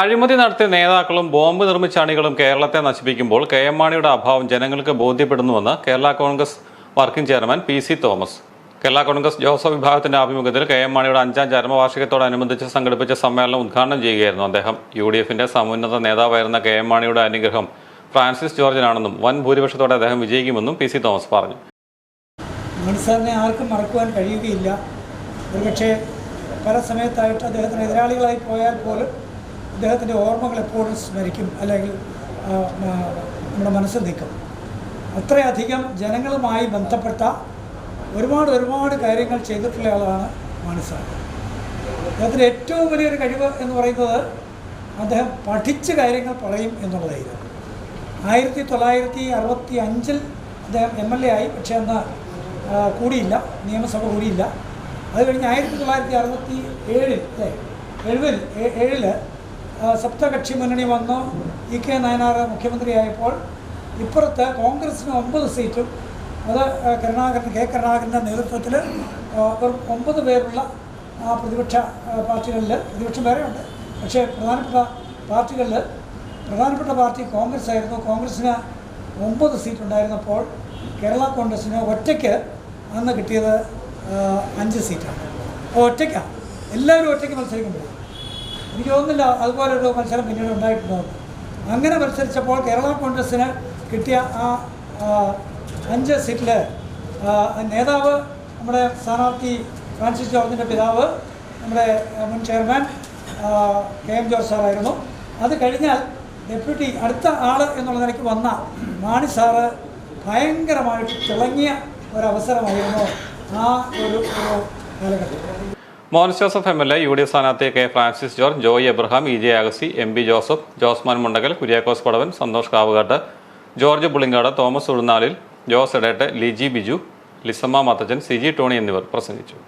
അഴിമതി നടത്തിയ നേതാക്കളും ബോംബ് നിർമ്മിച്ച അണികളും കേരളത്തെ നശിപ്പിക്കുമ്പോൾ കെ എം മാണിയുടെ അഭാവം ജനങ്ങൾക്ക് ബോധ്യപ്പെടുന്നുവെന്ന് Kerala Congress working chairman P C Thomas. Kerala Congress Joseph വിഭാഗത്തിന്റെ ആഭിമുഖ്യത്തിൽ കെ എം മാണിയുടെ അഞ്ചാം ചരമവാർഷികത്തോടനുബന്ധിച്ച് സംഘടിപ്പിച്ച സമ്മേളനം ഉദ്ഘാടനം ചെയ്യുകയായിരുന്നു അദ്ദേഹം. യു ഡി എഫിന്റെ സമുന്നത നേതാവായിരുന്ന കെ എം മാണിയുടെ അനുഗ്രഹം ഫ്രാൻസിസ് ജോർജിനാണെന്നും വൻ ഭൂരിപക്ഷത്തോടെ അദ്ദേഹം വിജയിക്കുമെന്നും പി സി തോമസ് പറഞ്ഞു. സാറിനെ ആർക്കും മറക്കുവാൻ കഴിയുകയില്ല. ഒരുപക്ഷെ പല സമയത്തായിട്ട് അദ്ദേഹത്തിന് എതിരാളികളായി പോയാൽ പോലും അദ്ദേഹത്തിന്റെ ഓർമ്മകൾ എപ്പോഴും സ്മരിക്കും അല്ലെങ്കിൽ നമ്മുടെ മനസ്സിൽ നിൽക്കും. അത്രയധികം ജനങ്ങളുമായി ബന്ധപ്പെട്ട ഒരുപാട് ഒരുപാട് കാര്യങ്ങൾ ചെയ്തിട്ടുള്ള ആളാണ് മാണി സാർ അദ്ദേഹത്തിന്റെ ഏറ്റവും വലിയൊരു കഴിവ് എന്ന് പറയുന്നത് അദ്ദേഹം പഠിച്ച കാര്യങ്ങൾ പറയും എന്നുള്ളതായിരുന്നു. ആയിരത്തി തൊള്ളായിരത്തി അറുപത്തി അഞ്ചിൽ അദ്ദേഹം എം എൽ എ ആയി. പക്ഷേ അന്ന് കൂടിയില്ല. നിയമസഭ കൂടിയില്ല. അത് കഴിഞ്ഞ് ആയിരത്തി തൊള്ളായിരത്തി അറുപത്തി ഏഴിൽ അല്ലേ? എഴുപതിൽ ഏ- ഏഴിൽ ആ, സപ്തകക്ഷി മുന്നണി വന്നു. ഇ കെ നയനാർ മുഖ്യമന്ത്രിയായപ്പോൾ ഇപ്പുറത്ത് കോൺഗ്രസിന് ഒമ്പത് സീറ്റും അത് കരുണാകരൻ കെ കരുണാകരന്റെ നേതൃത്വത്തിൽ ഒമ്പത് പേരുള്ള ആ പ്രതിപക്ഷ പാർട്ടികളിൽ പ്രതിപക്ഷം വേറെ ഉണ്ട്. പക്ഷേ പ്രധാനപ്പെട്ട പാർട്ടികളിൽ പ്രധാനപ്പെട്ട പാർട്ടി കോൺഗ്രസ് ആയിരുന്നു. കോൺഗ്രസ്സിന് ഒമ്പത് സീറ്റ് ഉണ്ടായിരുന്നപ്പോൾ കേരള കോൺഗ്രസ്സിന് ഒറ്റയ്ക്ക് അന്ന് കിട്ടിയത് അഞ്ച് സീറ്റാണ്. ഒറ്റയ്ക്കാണ് എല്ലാവരും ഒറ്റയ്ക്ക് മത്സരിക്കുമ്പോൾ എനിക്ക് തോന്നുന്നില്ല അതുപോലൊരു മത്സരം പിന്നീട് ഉണ്ടായിട്ടുണ്ടോ അങ്ങനെ മത്സരിച്ചപ്പോൾ കേരള കോൺഗ്രസ്സിന് കിട്ടിയ ആ അഞ്ച് സീറ്റിൽ നേതാവ് നമ്മുടെ സ്ഥാനാർത്ഥി ഫ്രാൻസിസ് ജോർജിന്റെ പിതാവ് നമ്മുടെ മുൻ ചെയർമാൻ കെ എം ജോർജ് സാറായിരുന്നു. അത് കഴിഞ്ഞാൽ ഡെപ്യൂട്ടി അടുത്ത ആൾ എന്നുള്ള നിലയ്ക്ക് വന്ന മാണി സാറ് ഭയങ്കരമായിട്ട് തിളങ്ങിയ ഒരവസരമായിരുന്നു ആ ഒരു ഒരു കാലഘട്ടം. Mons Joseph M L A U D F സ്ഥാനാർത്ഥി K Francis George Joy Abraham E J Agasi M B Joseph Josman Mundakal Kuriakose Padavan Santhosh Kavukattu George Pulinkad Thomas Uzhunnalil Jose Edettu Liji Biju Lissamma Mathachan Siji Tony എന്നിവർ പ്രസംഗിച്ചു.